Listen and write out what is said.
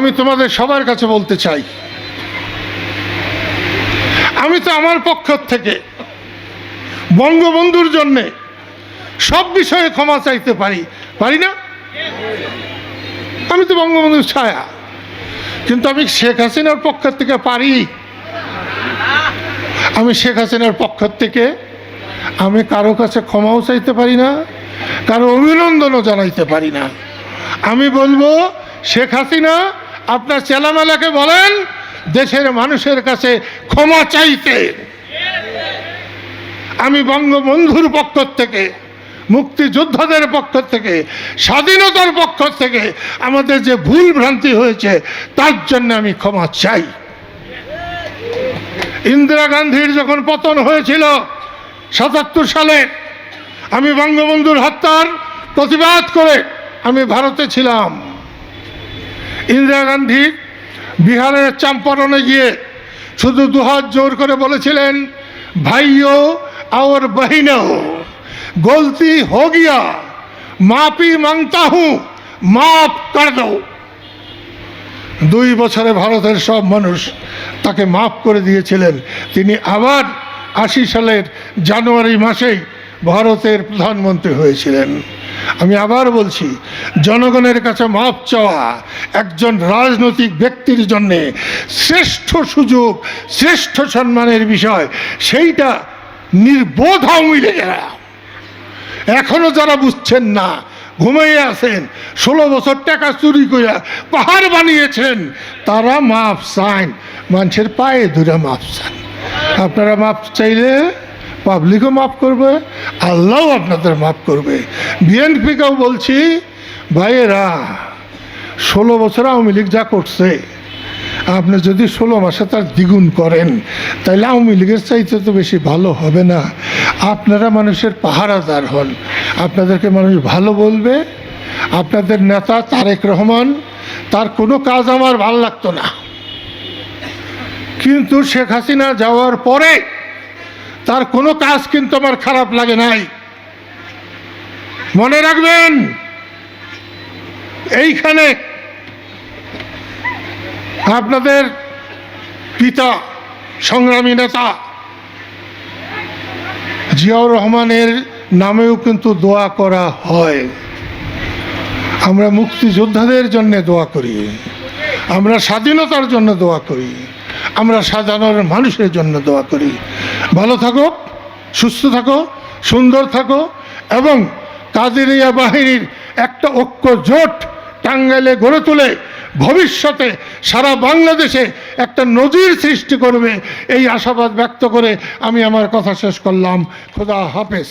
আমি তোমাদের সবার কাছে বলতে চাই। আমি তো আমার পক্ষ থেকে বঙ্গবন্ধুর জন্যে সব বিষয়ে ক্ষমা চাইতে পারি। পারি না? আমি তো বঙ্গবন্ধুর ছায়া। কিন্তু আমি শেখ হাসিনার পক্ষ থেকে পারি। আমি শেখ হাসিনার পক্ষ থেকে আমি কারও কাছে ক্ষমাও চাইতে পারি না, কারও অভিনন্দনও জানাইতে পারি না। আমি বলব, শেখ হাসিনা আপনার চেলামেলাকে বলেন, দেশের মানুষের কাছে ক্ষমা চাইতে। আমি বঙ্গবন্ধুর পক্ষ থেকে, মুক্তিযোদ্ধাদের পক্ষ থেকে, স্বাধীনতার পক্ষ থেকে আমাদের যে ভুল ভ্রান্তি হয়েছে, তার জন্য আমি ক্ষমা চাই। ইন্দিরা গান্ধীর যখন পতন হয়েছিল সাতাত্তর সালে, আমি বঙ্গবন্ধুর হত্যার প্রতিবাদ করে আমি ভারতে ছিলাম। ইন্দিরা গান্ধী বিহারের চাম্পারণে গিয়ে শুধু দুহাত জোর করে বলেছিলেন ভাইও আর বহিনও, গলতি হো গিয়া, মাপি মাংতা হু মাফ কর দাও। দুই বছরে ভারতের সব মানুষ তাকে মাফ করে দিয়েছিলেন। তিনি আবার আশি সালের জানুয়ারি মাসেই ভারতের প্রধানমন্ত্রী হয়েছিলেন। আমি আবার বলছি, জনগণের কাছে মাপ চাওয়া একজন রাজনৈতিক ব্যক্তির জন্যে শ্রেষ্ঠ সুযোগ, শ্রেষ্ঠ সম্মানের বিষয়, সেইটা নির্বোধ আওয়ামী লীগেরা। এখনও যারা বুঝছেন না, ঘুমিয়ে আছেন, ষোলো বছর টাকা চুরি করে পাহাড় বানিয়েছেন, তারা মাপ চান, মানুষের পায়ে ধরে মাপ চান। আপনারা মাপ চাইলে পাবলিকও মাফ করবে, আল্লাহও আপনাদের মাফ করবে। বিএনপিকেও বলছি, ভাইয়েরা, ষোলো বছর আওয়ামী লীগ যা করছে, আপনি যদি ষোলো মাসে তার দ্বিগুণ করেন তাহলে আওয়ামী লীগের চাইতে তো বেশি ভালো হবে না। আপনারা মানুষের পাহারাদার হন। আপনাদেরকে মানুষ ভালো বলবে। আপনাদের নেতা তারেক রহমান, তার কোনো কাজ আমার ভালো লাগতো না। কিন্তু শেখ হাসিনা যাওয়ার পরে তার কোনো কাজ কিন্তু আমার খারাপ লাগে নাই। মনে রাখবেন, এইখানে আপনাদের পিতা, সংগ্রামী নেতা জিয়াউর রহমানের নামেও কিন্তু দোয়া করা হয়। আমরা মুক্তিযোদ্ধাদের জন্য দোয়া করি, আমরা স্বাধীনতার জন্য দোয়া করি, আমরা সাধারণ মানুষের জন্য দোয়া করি। ভালো সুস্থ থাকো, সুন্দর থাকো এবং কাদেরিয়া বাহিনীর একটা ঐক্য জোট টাঙ্গাইলে গড়ে তুলে ভবিষ্যতে সারা বাংলাদেশে একটা নজির সৃষ্টি করবে। এই আশাবাদ ব্যক্ত করে আমি আমার কথা শেষ করলাম। খোদা হাফেজ।